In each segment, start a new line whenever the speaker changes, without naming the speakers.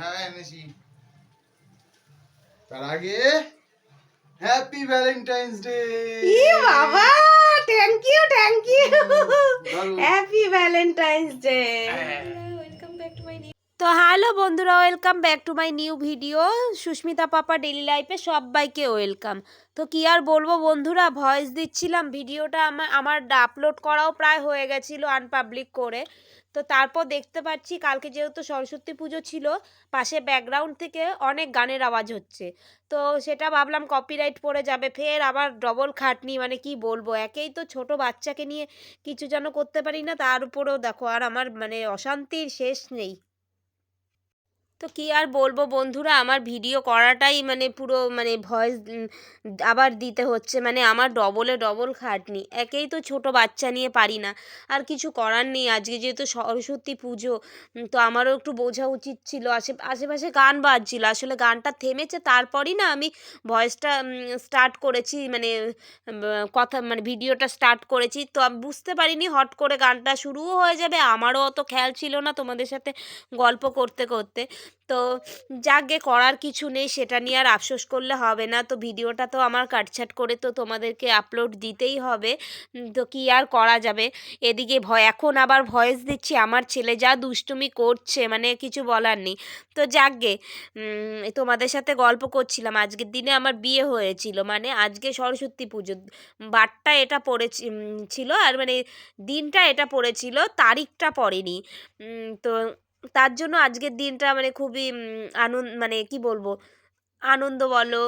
হ্যাঁ এনেছি। তার আগে হ্যাপি ভ্যালেন্টাইন্স ডে
ই বাবা thank you thank you happy Valentine's day তো হ্যালো বন্ধুরা, welcome back to my new video. Susmita papa daily লাইফে সবাইকে ওয়েলকাম। তো কি আর বলব বন্ধুরা, ভয়েস দিচ্ছিলাম, ভিডিওটা আমার আমার আপলোড করাও প্রায় হয়ে গেছিল আনপাবলিক করে। তো তারপর দেখতে পাচ্ছি কালকে যেহেতু সরস্বতী পুজো ছিল, পাশে ব্যাকগ্রাউন্ড থেকে অনেক গানের আওয়াজ হচ্ছে। তো সেটা ভাবলাম কপিরাইট পড়ে যাবে, ফের আবার ডবল খাটনি মানে কি বলব, একেই তো ছোট বাচ্চাকে নিয়ে কিছু যেন করতে পারি না, তার উপরেও দেখো, আর আমার মানে অশান্তির শেষ নেই। তো কি আর বলব বন্ধুরা, আমার ভিডিও করাটাই মানে পুরো মানে ভয়েস আবার দিতে হচ্ছে। মানে আমার ডবলে ডবল খাটনি। একেই তো ছোট বাচ্চা নিয়ে পারি না। আর কিছু করার নেই। আজকে যেহেতু সরস্বতী পুজো তো আমারও একটু বোঝা উচিত ছিল। আশে, আশেপাশে গান বাজছিল। আসলে গানটা থেমেছে, তারপরই না আমি ভয়েসটা স্টার্ট করেছি। মানে কথা মানে ভিডিওটা স্টার্ট করেছি। তো আমি বুঝতে পারিনি হট করে গানটা শুরুও হয়ে যাবে। আমারও অত খেয়াল ছিল না তোমাদের সাথে গল্প করতে করতে। তো যাকে করার কিছু নেই সেটা নিয়ে আর আফসোস করলে হবে না। তো ভিডিওটা তো আমার কাটছাট করে তো তোমাদেরকে আপলোড দিতেই হবে। তো কি আর করা যাবে? এদিকে ভয় এখন আবার ভয়েস দিচ্ছি। আমার ছেলে যা দুষ্টুমি করছে মানে কিছু বলার নেই। তো উম, তোমাদের সাথে গল্প করছিলাম। আজকের দিনে আমার বিয়ে হয়েছিল মানে আজকে সরস্বতী পুজো। বারটা এটা পড়েছি ছিল আর মানে দিনটা এটা পড়েছিল তারিখটা পড়েনি। তো তার জন্য আজকের দিনটা মানে খুবই আনন্দ মানে কি বলব, আনন্দ বলো,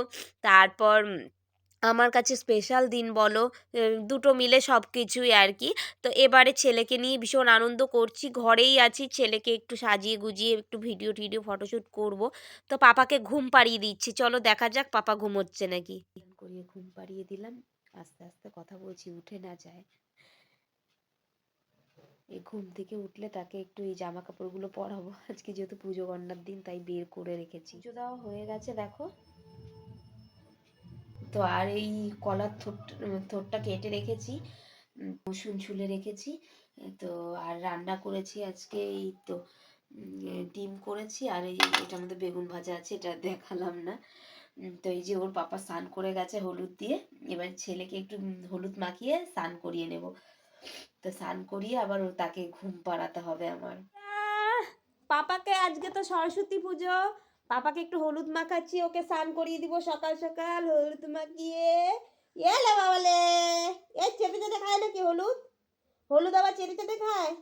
তারপর আমার কাছে স্পেশাল দিন বলো দুটো মিলে সব কিছুই আর কি তো এবারে ছেলেকে নিয়ে ভীষণ আনন্দ করছি, ঘরেই আছি, ছেলেকে একটু সাজিয়ে গুজিয়ে একটু ভিডিও টিডিও ফটোশ্যুট করব। তো পাপাকে ঘুম পাড়িয়ে দিচ্ছি, চলো দেখা যাক পাপা ঘুমোচ্ছে নাকি। করিয়ে ঘুম পাড়িয়ে দিলাম, আস্তে আস্তে কথা বলছি, উঠে না যায়। এই ঘুম থেকে উঠলে তাকে একটু এই জামা কাপড়গুলো পরাবো। আজকে যেহেতু পুজো গন্ডার দিন, তাই বের করে রেখেছি। পুজো দেওয়া হয়ে গেছে, দেখো। তো আর এই কলার থোট, থোটটা কেটে রেখেছি রসুন ছুলে রেখেছি, তো আর রান্না করেছি আজকে এই তো ডিম করেছি, আর এই এটার মধ্যে বেগুন ভাজা আছে, এটা দেখালাম না। তো এই যে ওর পাপা স্নান করে গেছে হলুদ দিয়ে, এবার ছেলেকে একটু হলুদ মাখিয়ে স্নান করিয়ে নেব। তো স্নান করিয়ে আবার ও তাকে ঘুম পাড়াতে হবে আমার। পাপাকে আজকে তো সরস্বতী পুজো। পাপাকে একটু হলুদ মাখাচ্ছি, ওকে স্নান করিয়ে দিব সকাল সকাল। হলুদ মাখিয়ে। এলে বাবালে এ চেটে চেটে খায় নাকি হলুদ? হলুদ আবার চেটে চেটে খায়?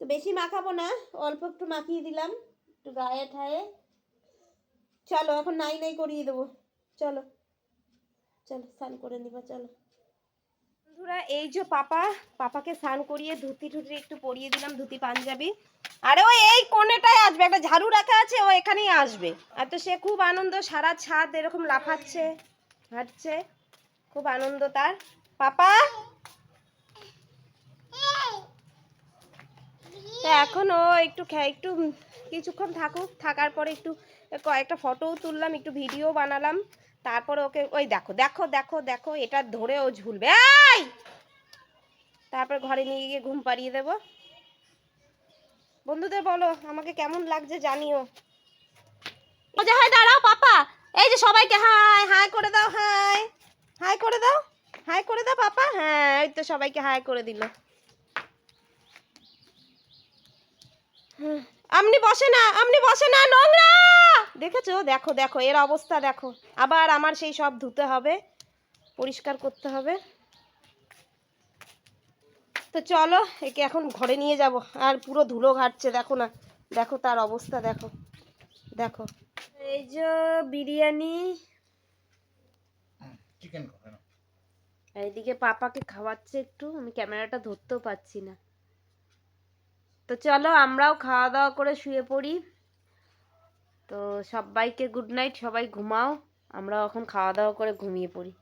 তো বেশি মাখাবো না, অল্প একটু মাখিয়ে দিলাম, একটু গায়ে ঠায়ে। চলো, এখন নাই নাই করিয়ে দেবো। চলো চলো, স্নান করে নিবা, চলো। বন্ধুরা, এই যে পাপা, পাপাকে স্নান করিয়ে ধুতি টুতি একটু পরিয়ে দিলাম, ধুতি পাঞ্জাবি। আরে ও এই কোণেটায় আসবে, একটা ঝাড়ু রাখা আছে, ও এখানেই আসবে। আর তো সে খুব আনন্দ, সারা ছাদ এরকম লাফাচ্ছে, হাঁটছে, খুব আনন্দ তার। পাপা? এখন ও একটু একটু কিছুক্ষণ থাকুক, থাকার পরে একটু কয়েকটা ফটোও তুললাম, একটু ভিডিও বানালাম। তারপর ওকে, ওই দেখো দেখো দেখো দেখো, এটা ধরে ও ঝুলবে। এই! তারপর ঘরে নিয়ে গিয়ে ঘুম পাড়িয়ে দেব। বন্ধুদের বলো, আমাকে কেমন লাগছে জানিও। ও যে হাই দাঁড়াও, পাপা। এই যে সবাইকে, হাই হাই করে দাও, হাই। হাই করে দাও, হাই করে দাও, পাপা। হ্যাঁ এই তো সবাইকে হাই করে দিল। আমনি বসে না, আমনি বসে না, নোংরা! দেখেছ? দেখো দেখো এর অবস্থা দেখো। আবার আমার সেই সব ধুতে হবে পরিষ্কার করতে হবে। তো চলো একে এখন ঘরে নিয়ে যাব। আর পুরো ধুলো ঘাটছে দেখো না। দেখো তার অবস্থা দেখো। দেখো। এই যে বিরিয়ানি।
চিকেন
আর পাপাকে খাওয়াচ্ছে একটু আমি ক্যামেরাটা ধরতেও পাচ্ছি না। তো চলো আমরাও খাওয়া দাওয়া করে শুয়ে পড়ি। তো সবাইকে গুড নাইট সবাই ঘুমাও। আমরা এখন খাওয়া দাওয়া করে ঘুমিয়ে পড়ি।